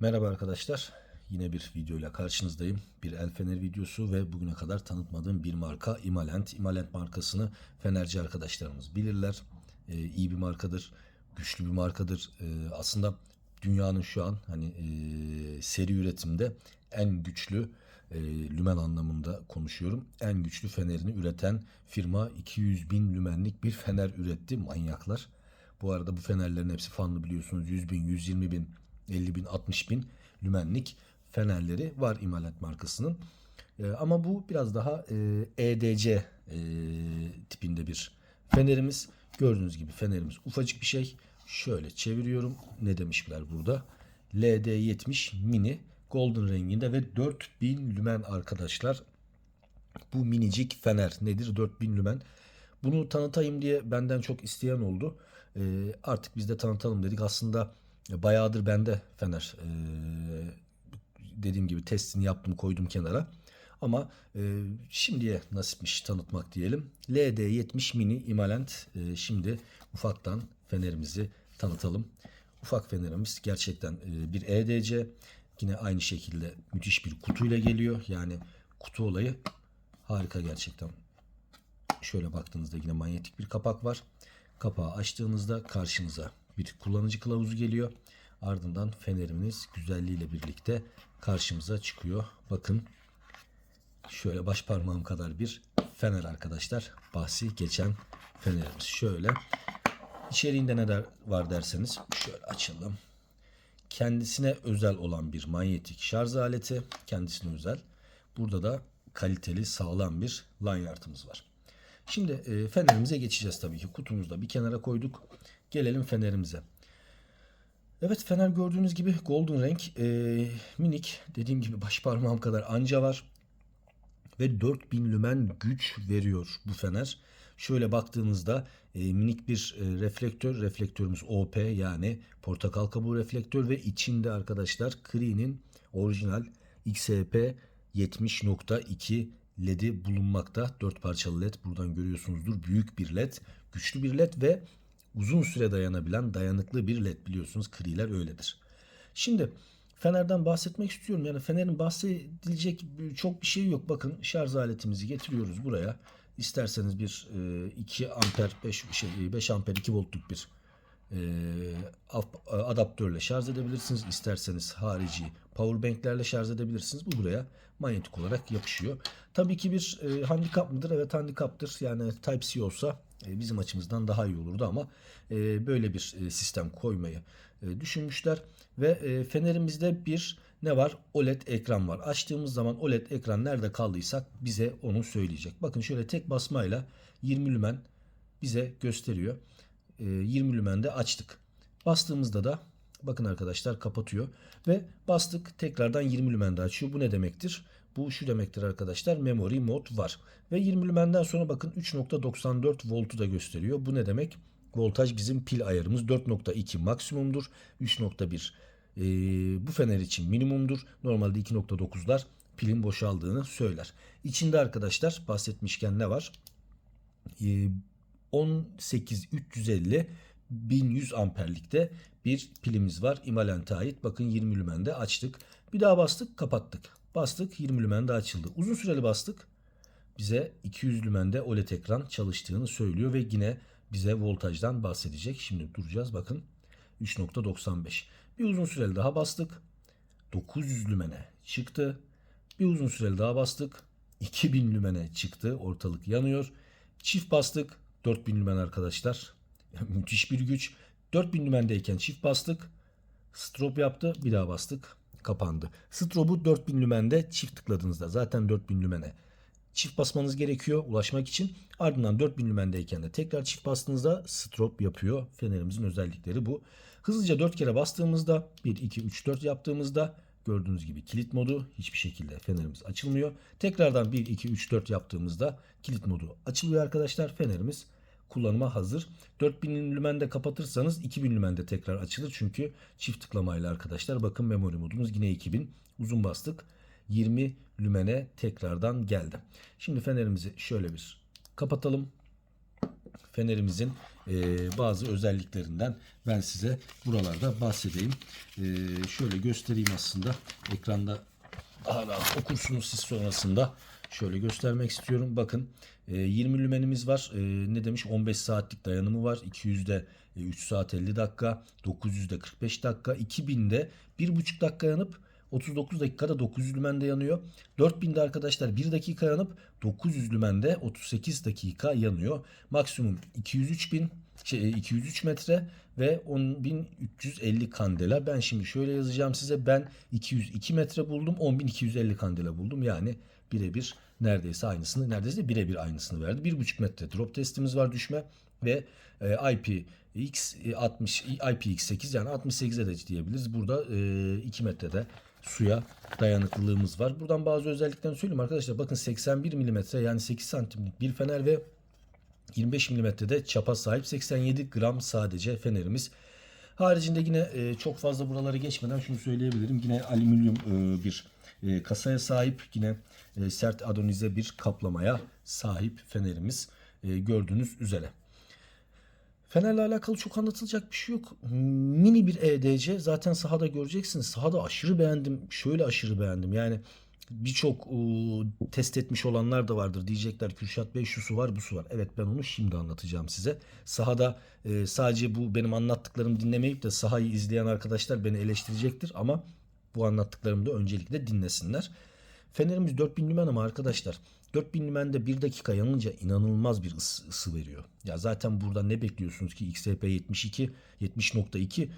Merhaba arkadaşlar. Yine bir videoyla karşınızdayım. Bir el fener videosu ve bugüne kadar tanıtmadığım bir marka Imalent. Imalent markasını fenerci arkadaşlarımız bilirler. Ee, iyi bir markadır, güçlü bir markadır. Ee, aslında dünyanın şu an hani e, seri üretimde en güçlü e, lümen anlamında konuşuyorum. En güçlü fenerini üreten firma 200 bin lümenlik bir fener üretti manyaklar. Bu arada bu fenerlerin hepsi fanlı biliyorsunuz 100 bin, 120 bin, 50 bin, 60 bin lümenlik fenerleri var imalat markasının. E, ama bu biraz daha e, EDC e, tipinde bir fenerimiz. Gördüğünüz gibi fenerimiz ufacık bir şey. Şöyle çeviriyorum. Ne demişler burada? LD70 mini golden renginde ve 4000 lümen arkadaşlar. Bu minicik fener nedir? 4000 lümen. Bunu tanıtayım diye benden çok isteyen oldu. Ee, artık biz de tanıtalım dedik. Aslında bayağıdır bende fener. Ee, dediğim gibi testini yaptım koydum kenara. Ama e, şimdiye nasipmiş tanıtmak diyelim. LD70 mini imalent. E, şimdi ufaktan fenerimizi tanıtalım. Ufak fenerimiz gerçekten e, bir EDC. Yine aynı şekilde müthiş bir kutuyla geliyor. Yani kutu olayı harika gerçekten. Şöyle baktığınızda yine manyetik bir kapak var. Kapağı açtığınızda karşınıza bir kullanıcı kılavuzu geliyor. Ardından fenerimiz güzelliğiyle birlikte karşımıza çıkıyor. Bakın şöyle baş parmağım kadar bir fener arkadaşlar. Bahsi geçen fenerimiz. Şöyle içeriğinde ne der, var derseniz şöyle açalım. Kendisine özel olan bir manyetik şarj aleti. Kendisine özel. Burada da kaliteli sağlam bir lanyardımız var. Şimdi e, fenerimize geçeceğiz tabii ki. Kutumuzu da bir kenara koyduk. Gelelim fenerimize. Evet fener gördüğünüz gibi golden renk e, minik dediğim gibi baş parmağım kadar anca var ve 4000 lümen güç veriyor bu fener. Şöyle baktığınızda e, minik bir e, reflektör, reflektörümüz OP yani portakal kabuğu reflektör ve içinde arkadaşlar Cree'nin orijinal XP 70.2 LED'i bulunmakta. 4 parçalı LED buradan görüyorsunuzdur. Büyük bir LED, güçlü bir LED ve uzun süre dayanabilen dayanıklı bir led biliyorsunuz kriler öyledir. Şimdi fenerden bahsetmek istiyorum. Yani fenerin bahsedilecek çok bir şey yok. Bakın şarj aletimizi getiriyoruz buraya. İsterseniz bir 2 amper 5 şey 5 amper 2 voltluk bir e, adaptörle şarj edebilirsiniz. İsterseniz harici powerbanklerle şarj edebilirsiniz. Bu buraya manyetik olarak yapışıyor. Tabii ki bir e, handikap mıdır? Evet handikaptır. Yani Type-C olsa e, bizim açımızdan daha iyi olurdu ama e, böyle bir e, sistem koymayı e, düşünmüşler. Ve e, fenerimizde bir ne var? OLED ekran var. Açtığımız zaman OLED ekran nerede kaldıysak bize onu söyleyecek. Bakın şöyle tek basmayla 20 lümen bize gösteriyor. E, 20 lümende açtık. Bastığımızda da bakın arkadaşlar kapatıyor ve bastık tekrardan 20 lümende açıyor. Bu ne demektir? Bu şu demektir arkadaşlar memory mod var. Ve 20 lümenden sonra bakın 3.94 voltu da gösteriyor. Bu ne demek? Voltaj bizim pil ayarımız 4.2 maksimumdur. 3.1 e, bu fener için minimumdur. Normalde 2.9'lar pilin boşaldığını söyler. İçinde arkadaşlar bahsetmişken ne var? E, 18350 1100 amperlikte bir pilimiz var. Imalent'e ait. Bakın 20 lümende açtık. Bir daha bastık kapattık. Bastık 20 lümende açıldı. Uzun süreli bastık. Bize 200 lümende OLED ekran çalıştığını söylüyor ve yine bize voltajdan bahsedecek. Şimdi duracağız bakın 3.95. Bir uzun süreli daha bastık. 900 lümene çıktı. Bir uzun süreli daha bastık. 2000 lümene çıktı. Ortalık yanıyor. Çift bastık. 4000 lümen arkadaşlar. Müthiş bir güç. 4000 lümendeyken çift bastık. Strop yaptı. Bir daha bastık. Kapandı. Strobu 4000 lümende çift tıkladığınızda zaten 4000 lümene çift basmanız gerekiyor ulaşmak için. Ardından 4000 lümendeyken de tekrar çift bastığınızda strop yapıyor. Fenerimizin özellikleri bu. Hızlıca 4 kere bastığımızda 1, 2, 3, 4 yaptığımızda gördüğünüz gibi kilit modu hiçbir şekilde fenerimiz açılmıyor. Tekrardan 1, 2, 3, 4 yaptığımızda kilit modu açılıyor arkadaşlar. Fenerimiz kullanıma hazır. 4000 lümende kapatırsanız 2000 lümende tekrar açılır. Çünkü çift tıklamayla arkadaşlar bakın memory modumuz yine 2000. Uzun bastık. 20 lümene tekrardan geldi. Şimdi fenerimizi şöyle bir kapatalım. Fenerimizin e, bazı özelliklerinden ben size buralarda bahsedeyim. E, şöyle göstereyim aslında ekranda rahat okursunuz siz sonrasında. Şöyle göstermek istiyorum. Bakın e, 20 lümenimiz var. E, ne demiş? 15 saatlik dayanımı var. 200'de e, 3 saat 50 dakika. 900'de 45 dakika. 2000'de 1,5 dakika yanıp 39 dakikada 900 lümende yanıyor. 4000'de arkadaşlar 1 dakika yanıp 900 lümende 38 dakika yanıyor. Maksimum 203 bin şey, 203 metre ve 10.350 kandela. Ben şimdi şöyle yazacağım size. Ben 202 metre buldum. 10.250 kandela buldum. Yani birebir neredeyse aynısını neredeyse birebir aynısını verdi. 1.5 metre drop testimiz var düşme ve e, IPX 60 IPX8 yani 68'e de diyebiliriz. Burada e, 2 metrede suya dayanıklılığımız var. Buradan bazı özelliklerini söyleyeyim arkadaşlar. Bakın 81 milimetre yani 8 santimlik bir fener ve 25 milimetrede çapa sahip 87 gram sadece fenerimiz. Haricinde yine e, çok fazla buraları geçmeden şunu söyleyebilirim. Yine alüminyum e, bir e, kasaya sahip yine e, sert adonize bir kaplamaya sahip fenerimiz e, gördüğünüz üzere. Fenerle alakalı çok anlatılacak bir şey yok. Mini bir EDC zaten sahada göreceksiniz. Sahada aşırı beğendim. Şöyle aşırı beğendim. Yani birçok e, test etmiş olanlar da vardır. Diyecekler Kürşat Bey şu su var bu su var. Evet ben onu şimdi anlatacağım size. Sahada e, sadece bu benim anlattıklarımı dinlemeyip de sahayı izleyen arkadaşlar beni eleştirecektir. Ama bu anlattıklarımı da öncelikle dinlesinler. Fenerimiz 4000 lümen ama arkadaşlar 4000 lümende 1 dakika yanınca inanılmaz bir ısı, ısı veriyor. Ya zaten burada ne bekliyorsunuz ki XP 72 70.2 e,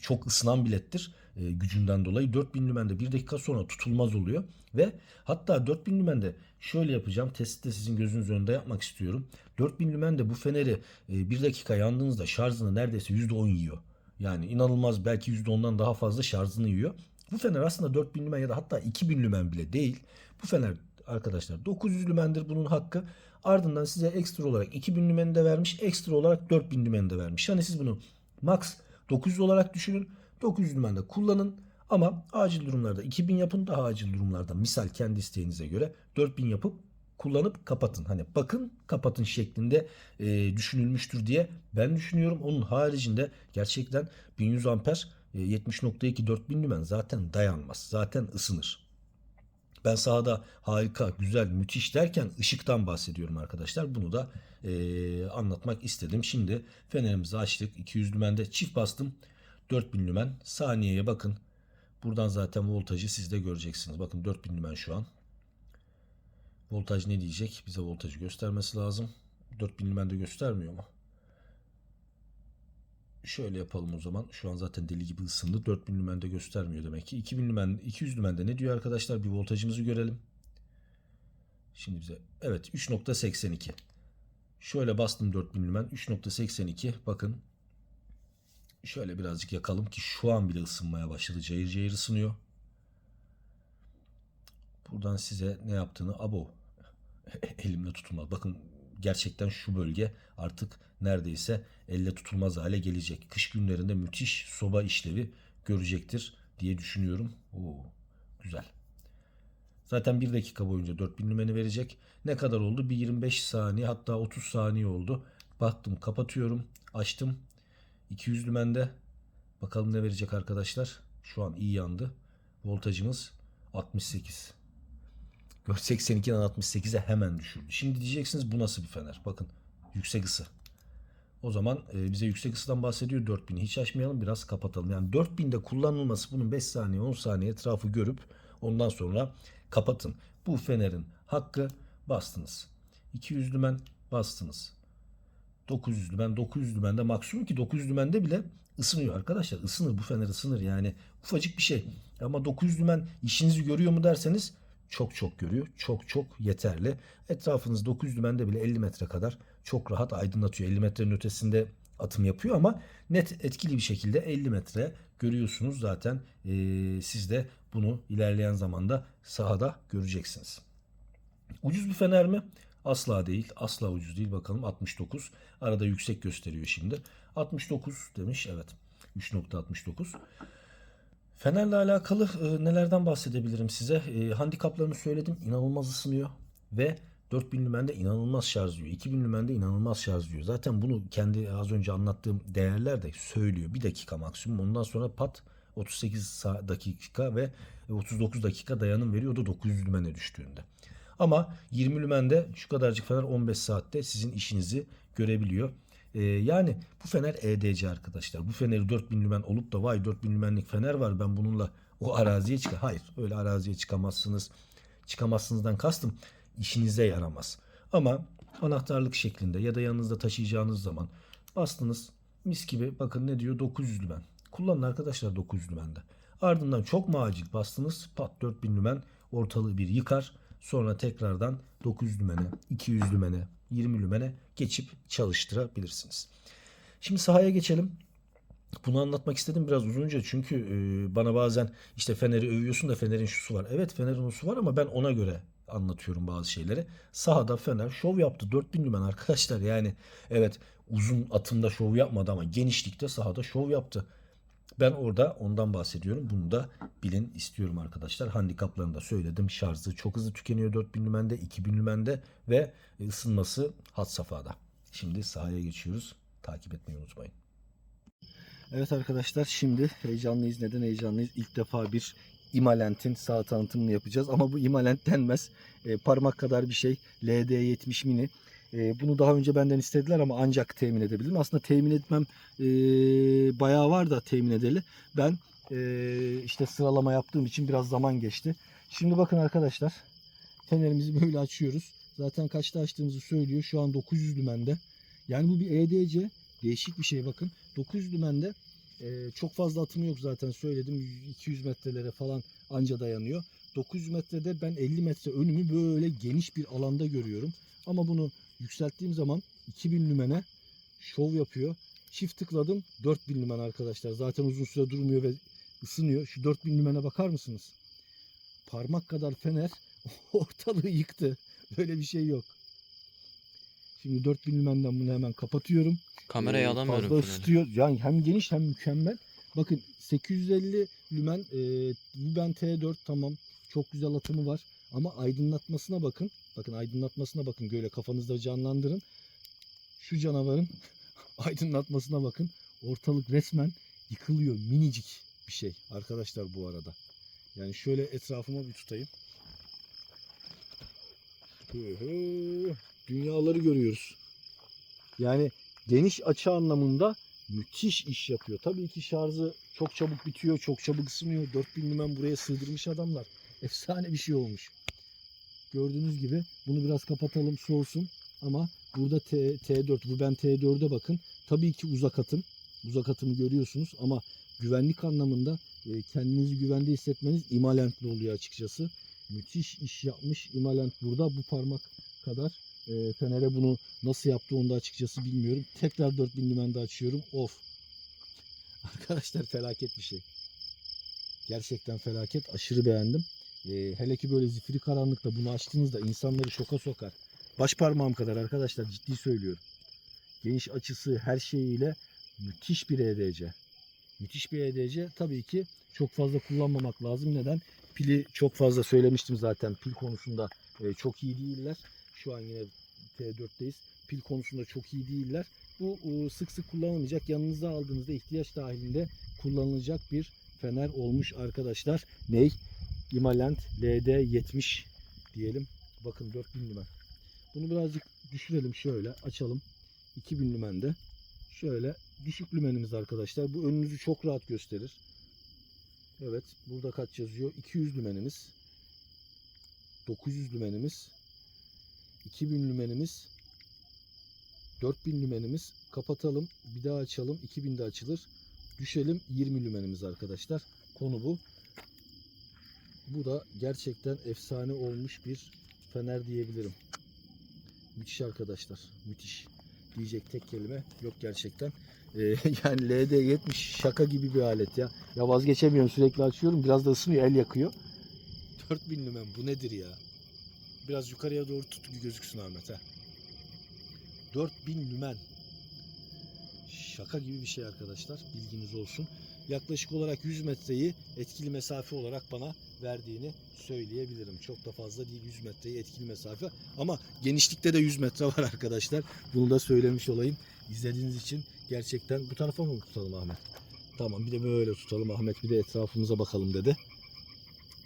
çok ısınan bilettir e, gücünden dolayı. 4000 lümende 1 dakika sonra tutulmaz oluyor. Ve hatta 4000 lümende şöyle yapacağım. Testi de sizin gözünüz önünde yapmak istiyorum. 4000 lümende bu feneri 1 dakika yandığınızda şarjını neredeyse %10 yiyor. Yani inanılmaz belki %10'dan daha fazla şarjını yiyor. Bu fener aslında 4000 lümen ya da hatta 2000 lümen bile değil. Bu fener arkadaşlar 900 lümendir bunun hakkı. Ardından size ekstra olarak 2000 lümeni de vermiş. Ekstra olarak 4000 lümeni de vermiş. Yani siz bunu max 900 olarak düşünün. 900 lümende kullanın. Ama acil durumlarda 2000 yapın. Daha acil durumlarda misal kendi isteğinize göre 4000 yapıp kullanıp kapatın. Hani bakın kapatın şeklinde e, düşünülmüştür diye ben düşünüyorum. Onun haricinde gerçekten 1100 amper e, 70.2 4000 lümen zaten dayanmaz. Zaten ısınır. Ben sahada harika, güzel, müthiş derken ışıktan bahsediyorum arkadaşlar. Bunu da e, anlatmak istedim. Şimdi fenerimizi açtık. 200 lümende çift bastım. 4000 lümen. Saniyeye bakın. Buradan zaten voltajı siz de göreceksiniz. Bakın 4000 lümen şu an. Voltaj ne diyecek? Bize voltajı göstermesi lazım. 4000 lümen de göstermiyor mu? Şöyle yapalım o zaman. Şu an zaten deli gibi ısındı. 4000 lümende göstermiyor demek ki. 2000 lümen, 200 lümende ne diyor arkadaşlar? Bir voltajımızı görelim. Şimdi bize evet 3.82. Şöyle bastım 4000 lümen 3.82. Bakın şöyle birazcık yakalım ki şu an bile ısınmaya başladı. Cayır cayır ısınıyor. Buradan size ne yaptığını abo elimle tutulmaz. Bakın gerçekten şu bölge artık neredeyse elle tutulmaz hale gelecek. Kış günlerinde müthiş soba işlevi görecektir diye düşünüyorum. Oo, güzel. Zaten bir dakika boyunca 4000 lümeni verecek. Ne kadar oldu? Bir 25 saniye hatta 30 saniye oldu. Baktım kapatıyorum. Açtım. 200 lümende. Bakalım ne verecek arkadaşlar. Şu an iyi yandı. Voltajımız 68. 82'den 68'e hemen düşürdü. Şimdi diyeceksiniz bu nasıl bir fener? Bakın yüksek ısı. O zaman e, bize yüksek ısıdan bahsediyor 4000'i hiç açmayalım biraz kapatalım. Yani 4000'de kullanılması bunun 5 saniye 10 saniye etrafı görüp ondan sonra kapatın. Bu fenerin hakkı bastınız. 200 lümen bastınız. 900 lümen 900 lümende maksimum ki 900 lümende bile ısınıyor arkadaşlar. Isınır bu fener ısınır yani ufacık bir şey. Ama 900 lümen işinizi görüyor mu derseniz çok çok görüyor. Çok çok yeterli. Etrafınız 900 lümende bile 50 metre kadar çok rahat aydınlatıyor. 50 metrenin ötesinde atım yapıyor ama net etkili bir şekilde 50 metre görüyorsunuz zaten ee, siz de bunu ilerleyen zamanda sahada göreceksiniz. Ucuz bir fener mi? Asla değil. Asla ucuz değil. Bakalım 69. Arada yüksek gösteriyor şimdi. 69 demiş. Evet. 3.69. Fenerle alakalı e, nelerden bahsedebilirim size? E, handikaplarını söyledim. İnanılmaz ısınıyor. Ve 4000 lümende inanılmaz şarj diyor. 2000 lümende inanılmaz şarj diyor. Zaten bunu kendi az önce anlattığım değerler de söylüyor. Bir dakika maksimum. Ondan sonra pat 38 sa- dakika ve 39 dakika dayanım veriyor. O da 900 lümene düştüğünde. Ama 20 lümende şu kadarcık fener 15 saatte sizin işinizi görebiliyor. Ee, yani bu fener EDC arkadaşlar. Bu feneri 4000 lümen olup da vay 4000 lümenlik fener var ben bununla o araziye çıkar. Hayır öyle araziye çıkamazsınız. Çıkamazsınızdan kastım işinize yaramaz. Ama anahtarlık şeklinde ya da yanınızda taşıyacağınız zaman bastınız mis gibi bakın ne diyor 900 lümen. Kullanın arkadaşlar 900 lümende. Ardından çok mu acil bastınız pat 4000 lümen ortalığı bir yıkar. Sonra tekrardan 900 lümene, 200 lümene, 20 lümene geçip çalıştırabilirsiniz. Şimdi sahaya geçelim. Bunu anlatmak istedim biraz uzunca çünkü e, bana bazen işte feneri övüyorsun da fenerin şusu var. Evet fenerin şusu var ama ben ona göre anlatıyorum bazı şeyleri. Sahada fener şov yaptı 4000 lümen arkadaşlar yani evet uzun atımda şov yapmadı ama genişlikte sahada şov yaptı. Ben orada ondan bahsediyorum. Bunu da bilin istiyorum arkadaşlar. Handikaplarını da söyledim. Şarjı çok hızlı tükeniyor 4000 lümende, 2000 lümende ve ısınması hat safhada. Şimdi sahaya geçiyoruz. Takip etmeyi unutmayın. Evet arkadaşlar şimdi heyecanlıyız. Neden heyecanlıyız? İlk defa bir İmalent'in sağ tanıtımını yapacağız. Ama bu İmalent denmez. E, parmak kadar bir şey. LD70 mini. E, bunu daha önce benden istediler ama ancak temin edebildim. Aslında temin etmem e, bayağı var da temin edeli. Ben e, işte sıralama yaptığım için biraz zaman geçti. Şimdi bakın arkadaşlar. Fenerimizi böyle açıyoruz. Zaten kaçta açtığımızı söylüyor. Şu an 900 lümende. Yani bu bir EDC. Değişik bir şey bakın. 900 lümende e, çok fazla atımı yok zaten söyledim. 200 metrelere falan anca dayanıyor. 900 metrede ben 50 metre önümü böyle geniş bir alanda görüyorum. Ama bunu yükselttiğim zaman 2000 lümene şov yapıyor. Çift tıkladım 4000 lümen arkadaşlar. Zaten uzun süre durmuyor ve ısınıyor. Şu 4000 lümene bakar mısınız? Parmak kadar fener ortalığı yıktı. Böyle bir şey yok. Şimdi 4000 lümenden bunu hemen kapatıyorum. Kamerayı Ee, alamıyorum. Fazla ısıtıyor. Yani hem geniş hem mükemmel. Bakın 850 lümen e, Luben T4 tamam. Çok güzel atımı var. Ama aydınlatmasına bakın. Bakın aydınlatmasına bakın. Böyle kafanızda canlandırın. Şu canavarın aydınlatmasına bakın. Ortalık resmen yıkılıyor. Minicik bir şey arkadaşlar bu arada. Yani şöyle etrafıma bir tutayım. Dünyaları görüyoruz. Yani geniş açı anlamında müthiş iş yapıyor. Tabii ki şarjı çok çabuk bitiyor, çok çabuk ısınıyor. 4000 lümen buraya sığdırmış adamlar. Efsane bir şey olmuş. Gördüğünüz gibi bunu biraz kapatalım soğusun. Ama burada T, T4, bu ben T4'e bakın. Tabii ki uzak atım. Uzak atımı görüyorsunuz ama güvenlik anlamında e, kendinizi güvende hissetmeniz imalentli oluyor açıkçası. Müthiş iş yapmış imalent burada bu parmak kadar. E, Fener'e bunu nasıl yaptı onu da açıkçası bilmiyorum. Tekrar 4000 lümende açıyorum. Of. Arkadaşlar felaket bir şey. Gerçekten felaket. Aşırı beğendim. E, hele ki böyle zifiri karanlıkta bunu açtığınızda insanları şoka sokar. Baş parmağım kadar arkadaşlar ciddi söylüyorum. Geniş açısı her şeyiyle müthiş bir EDC. Müthiş bir EDC. Tabii ki çok fazla kullanmamak lazım. Neden? Pili çok fazla söylemiştim zaten. Pil konusunda e, çok iyi değiller. Şu an yine T4'teyiz. Pil konusunda çok iyi değiller. Bu e, sık sık kullanılmayacak. Yanınıza aldığınızda ihtiyaç dahilinde kullanılacak bir fener olmuş arkadaşlar. Ney? Imalent LD70 diyelim. Bakın 4000 lümen. Bunu birazcık düşürelim şöyle açalım. 2000 lümende. Şöyle düşük lümenimiz arkadaşlar. Bu önünüzü çok rahat gösterir. Evet burada kaç yazıyor? 200 lümenimiz. 900 lümenimiz. 2000 lümenimiz. 4000 lümenimiz. Kapatalım. Bir daha açalım. 2000 de açılır. Düşelim 20 lümenimiz arkadaşlar. Konu bu. Bu da gerçekten efsane olmuş bir fener diyebilirim. Müthiş arkadaşlar. Müthiş. Diyecek tek kelime yok gerçekten. Ee, yani LD70 şaka gibi bir alet ya. Ya vazgeçemiyorum sürekli açıyorum. Biraz da ısınıyor el yakıyor. 4000 lümen bu nedir ya? Biraz yukarıya doğru tut gözüksün Ahmet ha. 4000 lümen. Şaka gibi bir şey arkadaşlar. Bilginiz olsun. Yaklaşık olarak 100 metreyi etkili mesafe olarak bana verdiğini söyleyebilirim. Çok da fazla değil 100 metreyi etkili mesafe ama genişlikte de 100 metre var arkadaşlar. Bunu da söylemiş olayım. İzlediğiniz için gerçekten bu tarafa mı tutalım Ahmet? Tamam bir de böyle tutalım Ahmet bir de etrafımıza bakalım dedi.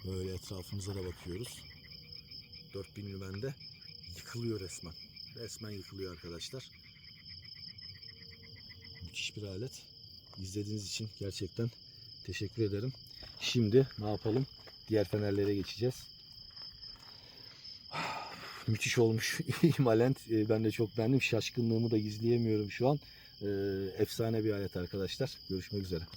Böyle etrafımıza da bakıyoruz. 4000 lümende yıkılıyor resmen. Resmen yıkılıyor arkadaşlar. Müthiş bir alet. İzlediğiniz için gerçekten teşekkür ederim. Şimdi ne yapalım? Diğer fenerlere geçeceğiz. Müthiş olmuş imalent. Ee, Ben de çok beğendim. Şaşkınlığımı da gizleyemiyorum şu an. Ee, Efsane bir alet arkadaşlar. Görüşmek üzere.